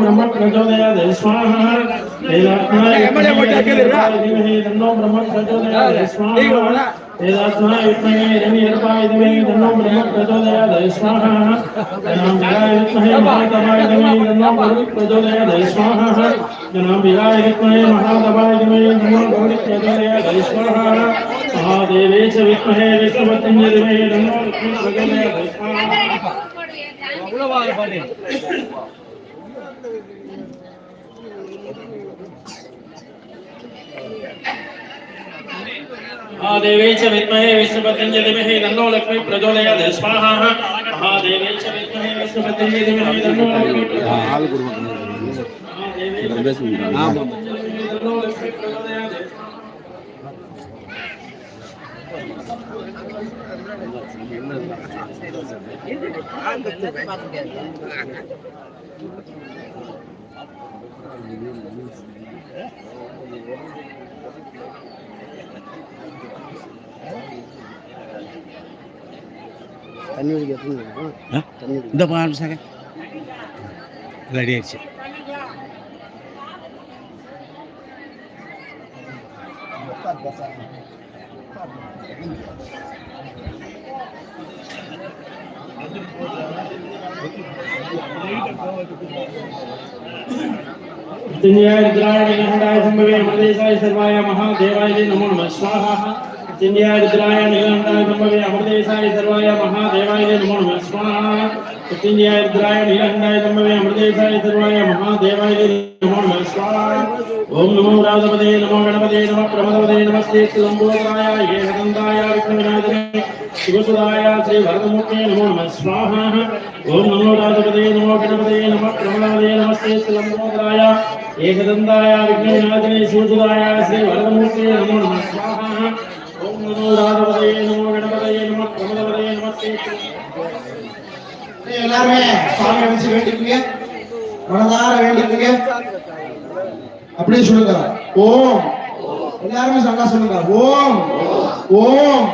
ब्रह्म प्रचोदयात् स्वाहा वेदात्माय धीमहि तन्नो ब्रह्म प्रचोदयात् विद्महे हिरण्यगर्भाय धीमहि तन्नो ब्रह्म प्रचोदयात् स्वाहा जनाम्बिकाय विद्महे महातपाय धीमहि तन्नो गौरी प्रचोदयात् स्वाहा जनाम्बिकाय विद्महे महातपाय धीमहि तन्नो गौरी प्रचोदयात् स्वाहा महादेवे च विद्महे विष्णुपत्न्यै धीमहि तन्नो लक्ष्मी प्रचोदयात् स्वाहा महादेवे च विद्महे विष्णुपत्न्यै धीमहि तन्नो लक्ष्मी प्रचोदयात् स्वाहा महादेवे च विद्महे विष्णुपत्न्यै धीमहि तन्नो लक्ष्मी प्रचोदयात् இந்த ஆரம்பிச்சாங்க ரெடி ஆயிடுச்சு. चिन्याय रुद्राय नीलकण्ठाय सम्भवे अमृतेशाय सर्वाय महादेवाय नमो नमः। स्वाहा। चिन्याय रुद्राय सम्भवे अमृतेशाय सर्वाय महादेवाय नमो नमः। स्वाहा। चिन्याय अमृतेशाय सर्वाय महादेवाय नमो नमः। स्वाहा। ओम नमो राजपदे नमो गणपते नमः। प्रमदपदे नमस्ते। सुलम्बोदराय हेमदन्ताय विघ्नविनाशने शिवसुदाय श्री भरतमूर्ते नमो नमः स्वाहा ओम नमो राजपदे नमो गणपते नमः प्रमदपदे नमस्ते सुलम्बोदराय एकदन्ताय विघ्नविनाशने शिवसुदाय श्री भरतमूर्ते नमो नमः स्वाहा ओम नमो राजपदे नमो गणपते नमः प्रमदपदे नमस्ते எல்லாருமே சாமி அடிச்சு வேண்டிக்குங்க மனதார வேண்டிக்குங்க அப்படியே சொல்லுங்க ஓம் எல்லாருமே சங்கா சொல்லுங்க ஓம் ஓம்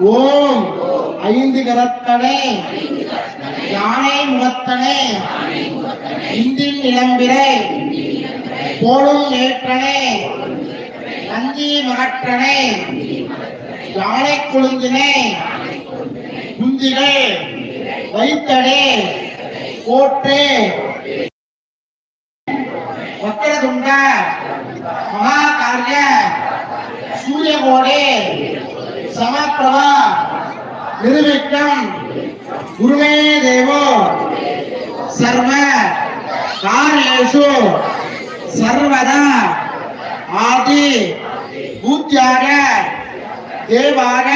ஓம். ஐந்து கரத்தனே. யானை முகத்தனே. இந்தின் இளம்பிரை போலும் ஏற்றனே. நந்தி மகற்றனே. யானை கொழுந்தினே. குந்திகள் வைத்தடே கோட்டே வக்கரதுண்ட. சூரிய சூரியகோடே. சமப்பிரபா நிர்விக்ரம் குருமே தேவோ. சர்வ காரியேஷு. சர்வதா ஆதி பூத்தியாக தேவாக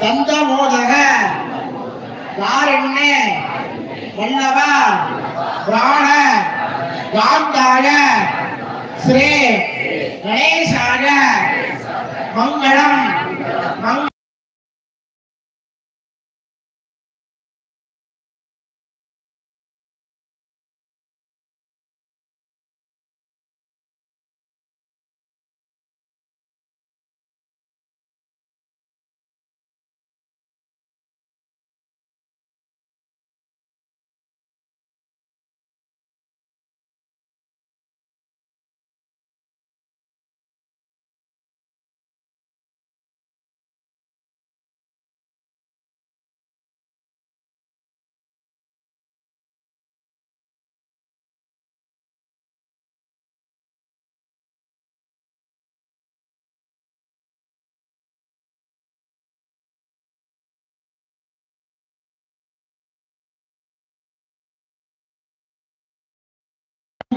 தந்தமோதக காரண்ய வல்லவா பிராண காந்தாய ஸ்ரீ கணேசாய மங்களம். বাংলা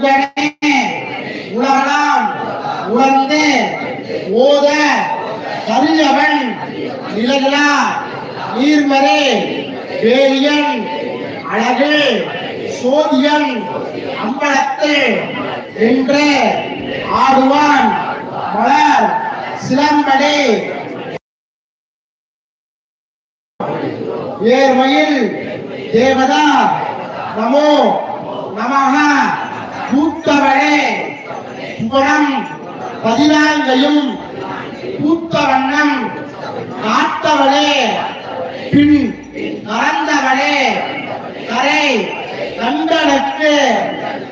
உடனே உலகலாம் உணர்ந்து ஓத கரியவன் நிலகலா நீர்மறை வேலியன் அழகு சோதியன் அம்பலத்து என்று ஆடுவான் மலர் சிலம்படி. ஏர்மையில் தேவதா. நமோ நமஹ. பூத்தவளே புகழம் பதினான்கையும்